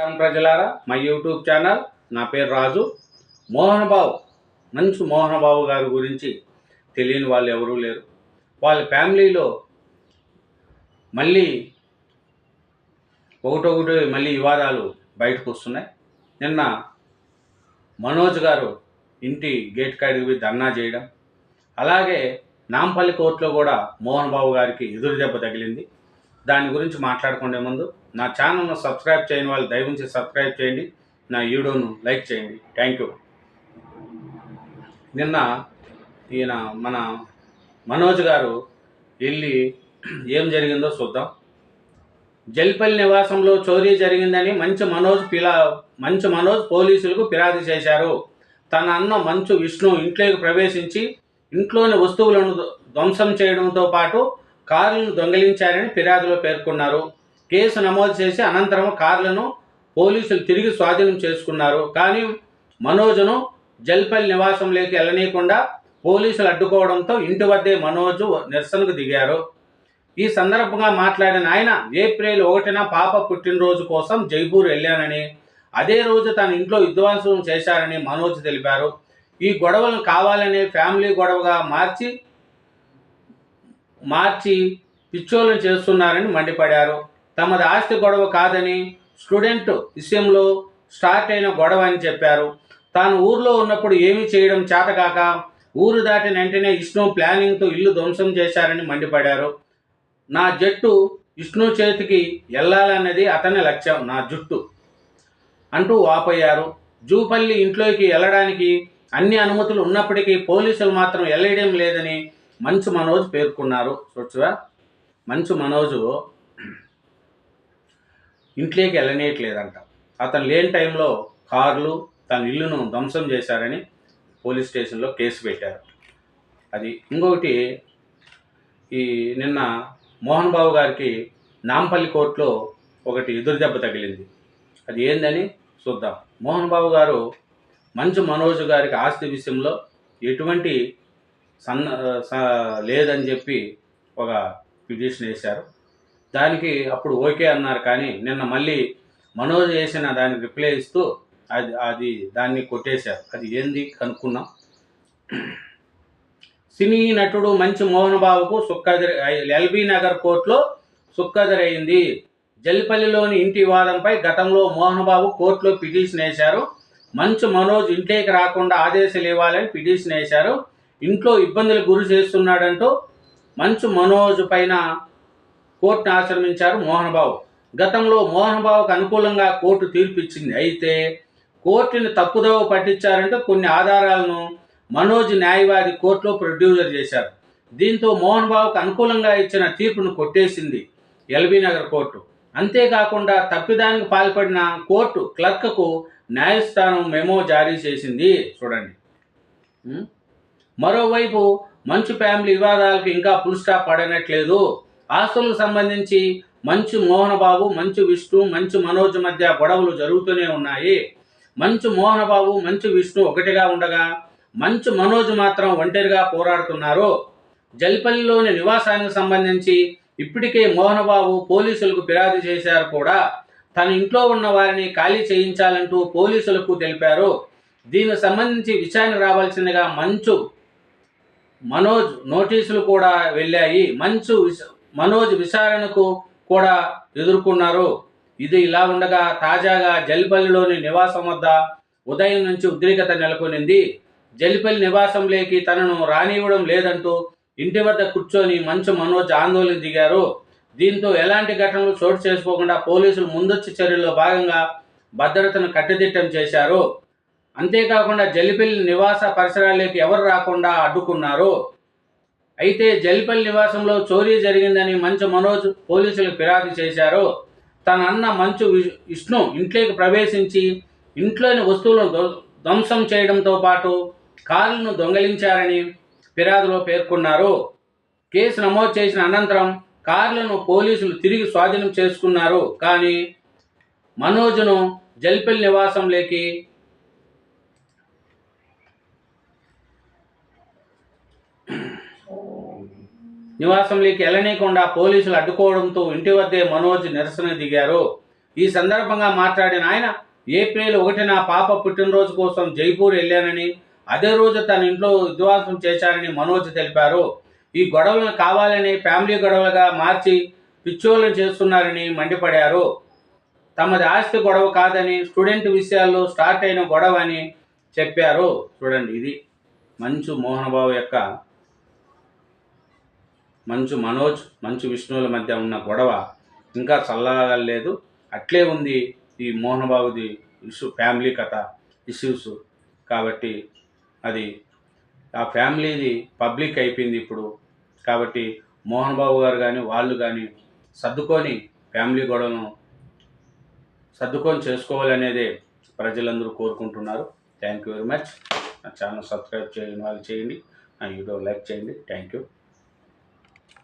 నమస్కారం ప్రజలారా మా యూట్యూబ్ ఛానల్ నా పేరు రాజు. మోహన్ బాబు మంచు మోహన్ బాబు గారి గురించి తెలియని వాళ్ళు ఎవరూ లేరు. వాళ్ళ ఫ్యామిలీలో మళ్ళీ ఒకటొకటి మళ్ళీ వివాదాలు బయటకు వస్తున్నాయి. నిన్న మనోజ్ గారు ఇంటి గేట్ కాడికి పోయి ధర్నా చేయడం అలాగే నాంపల్లి కోర్టులో కూడా మోహన్ బాబు గారికి ఎదురు దెబ్బ తగిలింది. దాని గురించి మాట్లాడుకునే ముందు నా ఛానల్ను సబ్స్క్రైబ్ చేయని వాళ్ళు దయవుంచి సబ్స్క్రైబ్ చేయండి. నా వీడియోను లైక్ చేయండి. Thank you. నిన్న ఈయన మన మనోజ్ గారు వెళ్ళి ఏం జరిగిందో చూద్దాం. జల్పల్లి నివాసంలో చోరీ జరిగిందని మంచు మనోజ్ పిలా మంచు మనోజ్ పోలీసులకు ఫిర్యాదు చేశారు. తన అన్న మంచు విష్ణు ఇంట్లోకి ప్రవేశించి ఇంట్లోని వస్తువులను ధ్వంసం చేయడంతో పాటు కారులను దొంగిలించారని ఫిర్యాదులో పేర్కొన్నారు. కేసు నమోదు చేసి అనంతరం కార్లను పోలీసులు తిరిగి స్వాధీనం చేసుకున్నారు. కానీ మనోజ్ను జల్పల్లి నివాసంలోకి వెళ్ళనీయకుండా పోలీసులు అడ్డుకోవడంతో ఇంటి వద్దే మనోజ్ నిరసనకు దిగారు. ఈ సందర్భంగా మాట్లాడిన ఆయన ఏప్రిల్ ఒకటిన పాప పుట్టినరోజు కోసం జైపూర్ వెళ్ళానని అదే రోజు తన ఇంట్లో విధ్వంసం చేశారని మనోజ్ తెలిపారు. ఈ గొడవలను కావాలనే ఫ్యామిలీ గొడవగా మార్చి మార్చి పిచ్చోలను చేస్తున్నారని మండిపడారు. తమది ఆస్తి గొడవ కాదని స్టూడెంట్ విషయంలో స్టార్ట్ అయిన గొడవ అని చెప్పారు. తాను ఊర్లో ఉన్నప్పుడు ఏమీ చేయడం చేతకాక ఊరు దాటిన వెంటనే విష్ణు ప్లానింగ్తో ఇల్లు ధ్వంసం చేశారని మండిపడారు. నా జట్టు విష్ణు చేతికి వెళ్ళాలన్నది అతని లక్ష్యం నా జుట్టు అంటూ వాపోయారు. జూపల్లి ఇంట్లోకి వెళ్ళడానికి అన్ని అనుమతులు ఉన్నప్పటికీ పోలీసులు మాత్రం వెళ్ళడం లేదని మంచు మనోజ్ పేర్కొన్నారు. చూడవా మంచు మనోజు ఇంట్లోకి వెళ్ళనీయట్లేదంట. అతను లేని టైంలో కార్లు తన ఇల్లును ధ్వంసం చేశారని పోలీస్ స్టేషన్లో కేసు పెట్టారు. అది ఇంకొకటి ఈ నిన్న మోహన్ బాబు గారికి నాంపల్లి కోర్టులో ఒకటి ఎదురు దెబ్బ తగిలింది. అది ఏందని చూద్దాం. మోహన్ బాబు గారు మంచు మనోజ్ గారికి ఆస్తి విషయంలో ఎటువంటి సన్న లేదని చెప్పి ఒక పిటిషన్ వేశారు. దానికి అప్పుడు ఓకే అన్నారు. కానీ నిన్న మళ్ళీ మనోజ్ చేసిన దానికి రిప్లై ఇస్తూ అది అది దాన్ని కొట్టేశారు. అది ఏంది కనుక్కున్నాం సినీ నటుడు మంచి మోహన్ బాబుకు సుక్కదిరి ఎల్బీ నగర్ కోర్టులో సుక్కదిరైంది జల్పల్లిలోని ఇంటి వివాదంపై గతంలో మోహన్ బాబు కోర్టులో పిటిషన్ వేశారు. మంచు మనోజ్ ఇంట్లోకి రాకుండా ఆదేశాలు ఇవ్వాలని పిటిషన్ వేశారు. ఇంట్లో ఇబ్బందులు గురి చేస్తున్నాడంటూ మంచు మనోజ్ పైన కోర్టును ఆశ్రమించారు మోహన్ బాబు గతంలో మోహన్ బాబుకు అనుకూలంగా కోర్టు తీర్పిచ్చింది. అయితే కోర్టుని తప్పుదోవ పట్టించారంటే కొన్ని ఆధారాలను మనోజ్ న్యాయవాది కోర్టులో ప్రొడ్యూసర్ చేశారు. దీంతో మోహన్ బాబుకు అనుకూలంగా ఇచ్చిన తీర్పును కొట్టేసింది ఎల్బీ నగర్ కోర్టు. అంతేకాకుండా తప్పిదానికి పాల్పడిన కోర్టు క్లర్క్కు న్యాయస్థానం మెమో జారీ చేసింది. చూడండి. మరోవైపు మంచు ఫ్యామిలీ వివాదాలకు ఇంకా ఫుల్ స్టాప్ పడనట్లేదు. ఆస్తులకు సంబంధించి మంచు మోహనబాబు మంచు విష్ణు మంచు మనోజ్ మధ్య గొడవలు జరుగుతూనే ఉన్నాయి. మంచు మోహనబాబు మంచు విష్ణు ఒకటిగా ఉండగా మంచు మనోజ్ మాత్రం ఒంటరిగా పోరాడుతున్నారు. జల్పల్లిలోని నివాసానికి సంబంధించి ఇప్పటికే మోహనబాబు పోలీసులకు ఫిర్యాదు చేశారు కూడా. తన ఇంట్లో ఉన్న వారిని ఖాళీ చేయించాలంటూ పోలీసులకు తెలిపారు. దీనికి సంబంధించి విచారణ రావాల్సిందిగా మంచు మనోజ్ నోటీసులు కూడా వెళ్ళాయి. మంచు మనోజ్ విచారణకు కూడా ఎదుర్కొన్నారు. ఇది ఇలా ఉండగా తాజాగా జల్పల్లిలోని నివాసం వద్ద ఉదయం నుంచి ఉద్రిక్తత నెలకొనింది. జల్పల్లి నివాసంలోకి తనను రానివ్వడం లేదంటూ ఇంటి వద్ద కూర్చొని మంచు మనోజ్ ఆందోళన దిగారు. దీంతో ఎలాంటి ఘటనలు చోటు చేసుకోకుండా పోలీసులు ముందొచ్చి చర్యల్లో భాగంగా భద్రతను కట్టుదిట్టం చేశారు. అంతేకాకుండా జల్లిపల్లి నివాస పరిసరాల్లోకి ఎవరు రాకుండా అడ్డుకున్నారు. అయితే జల్పల్లి నివాసంలో చోరీ జరిగిందని మంచు మనోజ్ పోలీసులకు ఫిర్యాదు చేశారు. తన అన్న మంచు విష్ణు ఇంట్లోకి ప్రవేశించి ఇంట్లోని వస్తువులను ధ్వంసం చేయడంతో పాటు కార్లను దొంగలించారని ఫిర్యాదులో పేర్కొన్నారు. కేసు నమోదు చేసిన అనంతరం కార్లను పోలీసులు తిరిగి స్వాధీనం చేసుకున్నారు. కానీ మనోజ్ను జల్పల్లి నివాసంలోకి నివాసంలోకి వెళ్ళనీయకుండా పోలీసులు అడ్డుకోవడంతో ఇంటి వద్దే మనోజ్ నిరసన దిగారు. ఈ సందర్భంగా మాట్లాడిన ఆయన ఏప్రిల్ ఒకటిన పాప పుట్టినరోజు కోసం జైపూర్ వెళ్ళానని అదే రోజు తన ఇంట్లో విధ్వాసం చేశారని మనోజ్ తెలిపారు. ఈ గొడవలను కావాలని ఫ్యామిలీ గొడవలుగా మార్చి పిచ్చోళ్ళు చేస్తున్నారని మండిపడారు. తమది ఆస్తి గొడవ కాదని స్టూడెంట్ విషయాల్లో స్టార్ట్ అయిన గొడవ అని చెప్పారు. చూడండి ఇది మంచు మోహన్ బాబు యొక్క మంచు మనోజ్ మంచు విష్ణువుల మధ్య ఉన్న గొడవ ఇంకా చల్లగా లేదు అట్లే ఉంది ఈ మోహన్ బాబుది ఇష్యూ ఫ్యామిలీ కథ ఇష్యూస్ కాబట్టి అది ఆ ఫ్యామిలీది పబ్లిక్ అయిపోయింది ఇప్పుడు. కాబట్టి మోహన్ బాబు గారు కానీ వాళ్ళు కానీ సర్దుకొని ఫ్యామిలీ గొడవను సర్దుకొని చేసుకోవాలనేదే ప్రజలందరూ కోరుకుంటున్నారు. Thank you very much. నా ఛానల్ సబ్స్క్రైబ్ చేయని వాళ్ళు చేయండి. నా యూట్యూబ్ లైక్ చేయండి. Thank you.